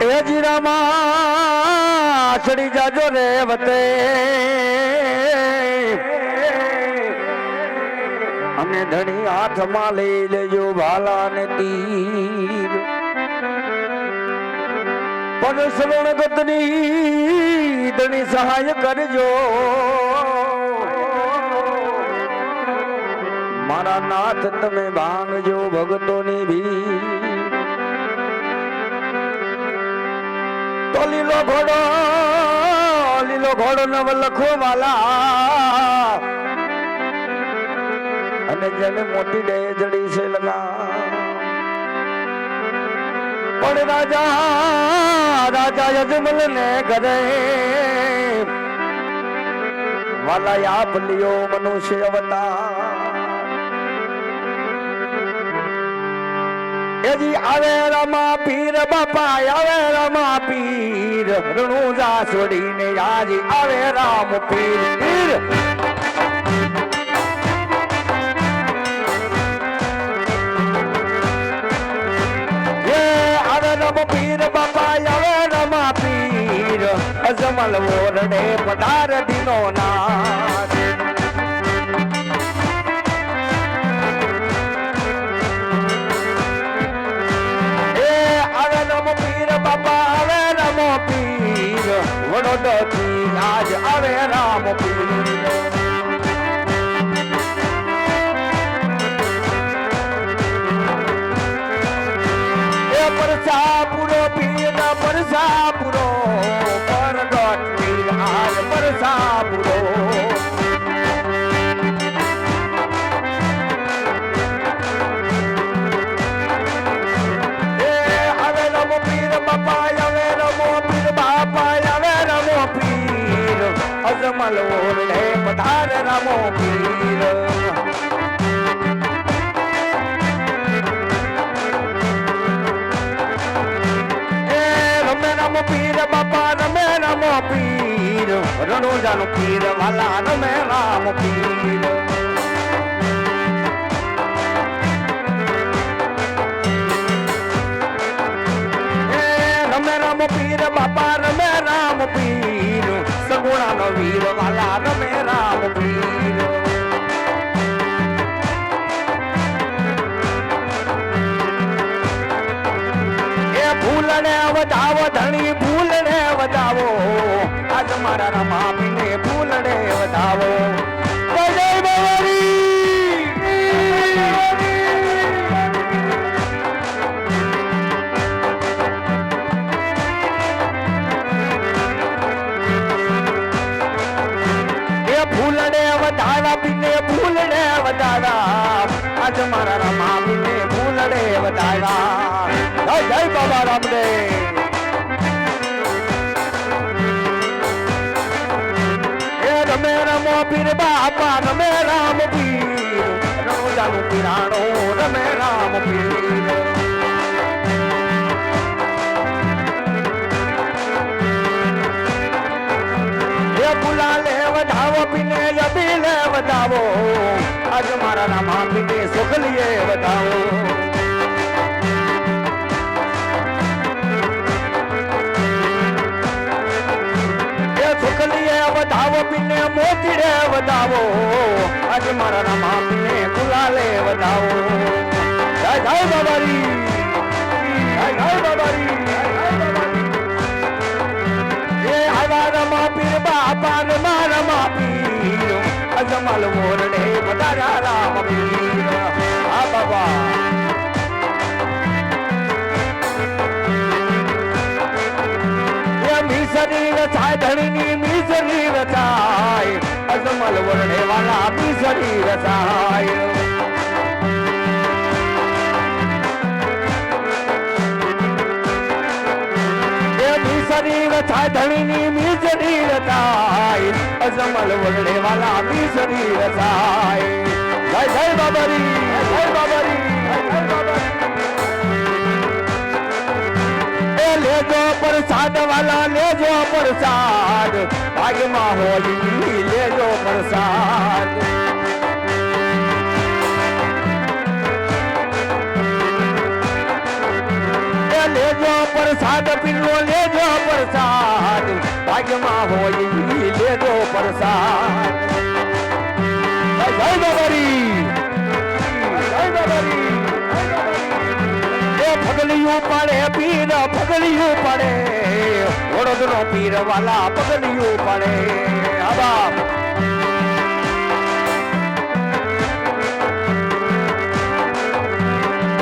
એ જીરામાં ચડી જાજો રે વતે. અને ધણી હાથમાં લઈ લેજો ભાલા ને તીર. પણ શરણગતની ધણી સહાય કરજો. મારા નાથ તમે ભાંગજો ભગતોની ભીડ. લીલો ઘોડો લીલો ઘોડો નવ લખો વાલા અને જેને મોટી ડે જડી છે લગા. પણ રાજા રાજા યજમલ ને ઘરે વાલા આપ લ્યો મનુષ્ય અવતાર. એજી આવે રમા પીર બાપા આવે રમા પીર. રણુજા છોડીને આજી આવે રામ પીર પીર. પીર બાપા આવે રમા પીર. અજમલ ઓરડે પધાર દિનો નાથ Lord. અજમલ ઓરડે પધાર રમો પીર. રમે રમો પીર, બાપા રમે રમો પીર. રણોજાનો પીર, વાલા રમે રામ પીર. એ ફૂલને વધાવો ધણી ફૂલને વધાવો આજ મારા રમા પીને ફૂલને વધાવો જય જય બાવાજી! એ ફૂલને વધારા પીને ફૂલને વધારા. આજ મારા રમા પીને ફૂલને વધારા. જય જય બાબા રામદેવ રમે બાપા, રમે રામ પીર. રોજાનું પીરાણો, રમે રામ પીર. એ બુલાલે વધાવો, પીને યબીલે વધાવો. આજ મારા રામા પીને સુખલીએ વધાવો. વધાવો પીને મોતીડે વધાવો. આજ મારા રામા પીને ગુલાલે વધાવો. જય જય બાબારી જય મીસરી રચાય અજમલ વરડે વાલા મીસરી રચાય એ શરીર રચાય ધણીની મીસરી રચાય અજમલ વરડે વાલા શરીર રચાય જય જય જય બાબરી લેજો પ્રસાદ વાલા, લેજો પ્રસાદ. ભાગ્યમાં હોલી લેજો પ્રસાદ. લેજો પ્રસાદ પીલો લેજો પ્રસાદ. ભાગ્યમાં હોય ઈ લેજો પ્રસાદ. પગલિયું પાડે પીર પગલિયું પાડે વડોદરો પીર વાલા પગલિયું પાડે આબા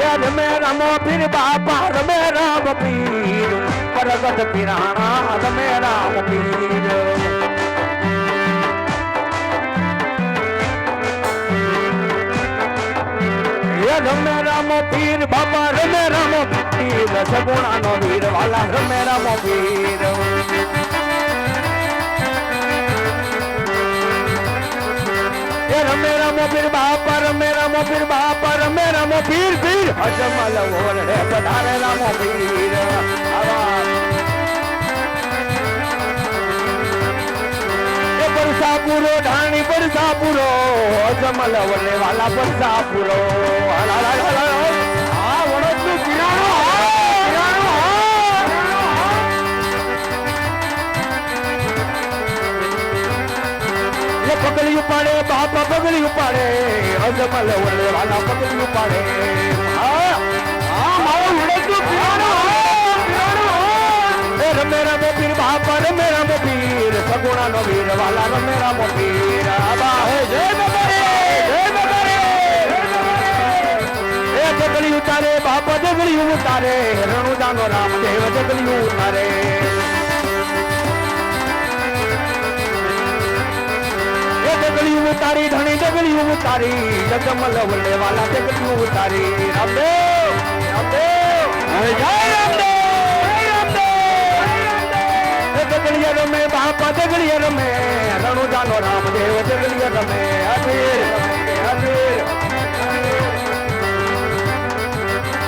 એ રમે રામો પીર બાપા રમે રામ પીર પરગટ પીરાણા રમે રામ પીર રમે રામો પીર બાબા રમે રામો પીર સગુણાનો વીર વાલા રમે રામો પીર. એ રમે રામો પીર, બાપા રમે રામો પીર, બાપા રમે રામો પીર પીર. અજમલ હે પધારે રામો પીર. આવા એ પરસાપુરો ઢાણી પરસાપુરો અજમલ ઓરડે વાલા પરસાપુરો હાલા હાલા હાલા આ વડોદનું કિરાણો હા કિરાણો હા એ પગલી ઉપાડે બાપા પગલી ઉપાડે અજમલ ઓરડે પીર સગુણાનો વીર વાલા રમે રામો પીર આબા હે જય બાબા જય બાબા એ જગલી ઉતારે બાપા જગલી ઉતારે રણુદાનો રામદેવ જગલી ઉતારે એ જગલી ઉતારી ધણી જગલી ઉતારી જગમલ વલ્લે વાલા જગલી ઉતારી રામદેવ રામદેવ જય રામદેવ રામદેવ એ જગલીએ રમે બાપા જગલીએ રમે રણુદાનો રામદેવ જગલીએ રમે અધીર અધીર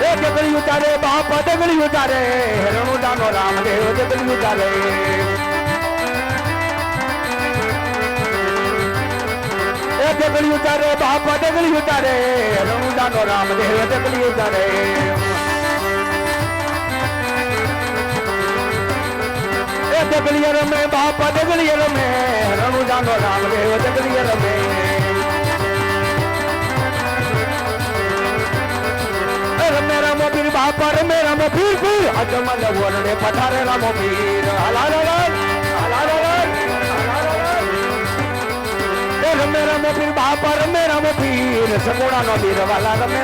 એ જગલી ઉતારે બાપા જગલી ઉતારે રણુદાનો રામદેવ જગલી ઉતારે એ જગલી ઉતારે બાપા જગલી ઉતારે રણુદાનો રામદેવ જગલી ઉતારે એ જગલી રમે બાપા જગલી રમે રણુદાનો રામદેવ જગલી રમે એ રમે રામો પીર બાપા રમે રામો પીર પીર અજમલ વરડે પધારે રામો પીર હલા હલા હલા હલા એ રમે રામો પીર બાપા રમે રામો પીર સગોડાનો પીર વાલા રમે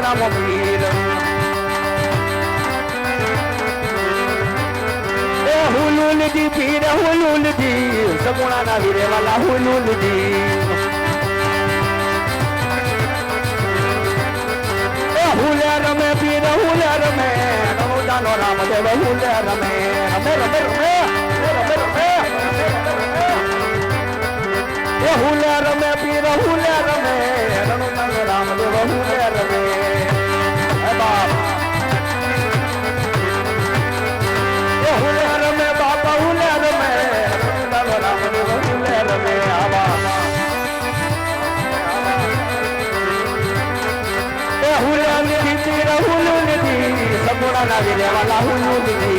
હુલુલજી પીર હુલુલજી સગોડાના વીરે વાલા હુલુલજી હુલે રમે, પીર હુલે રમે રમુદાનો રામદેવ હુલે રમે રમે રમે રમે રમે રમે. એ હુલે સગુણાના વીરે વાલા હુલુ નિધિ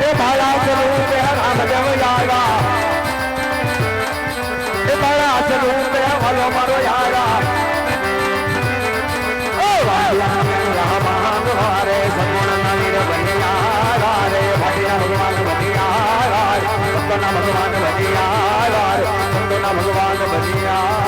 એ ભાડા સ્વરૂપે રામ દેવ યારા એ ભાડા સ્વરૂપે વાલો મારો યારા ઓ વાલા રામ હારે સગુણ વીર બનિયા રે ભાટિયા ભગવાન બનિયા રે સંતોના ભગવાન બનિયા રે સંતોના ભગવાન બનિયા